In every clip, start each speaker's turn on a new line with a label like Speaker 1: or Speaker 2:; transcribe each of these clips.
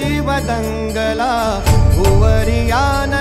Speaker 1: जीव दंगला भुवरियान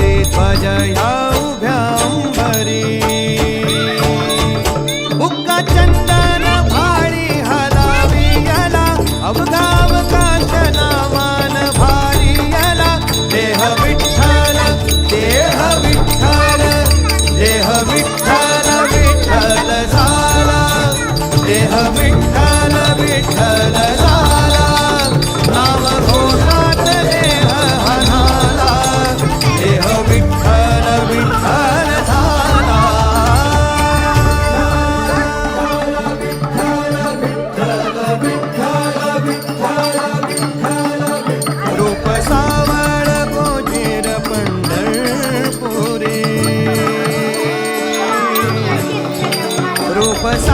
Speaker 1: भजया 欢笑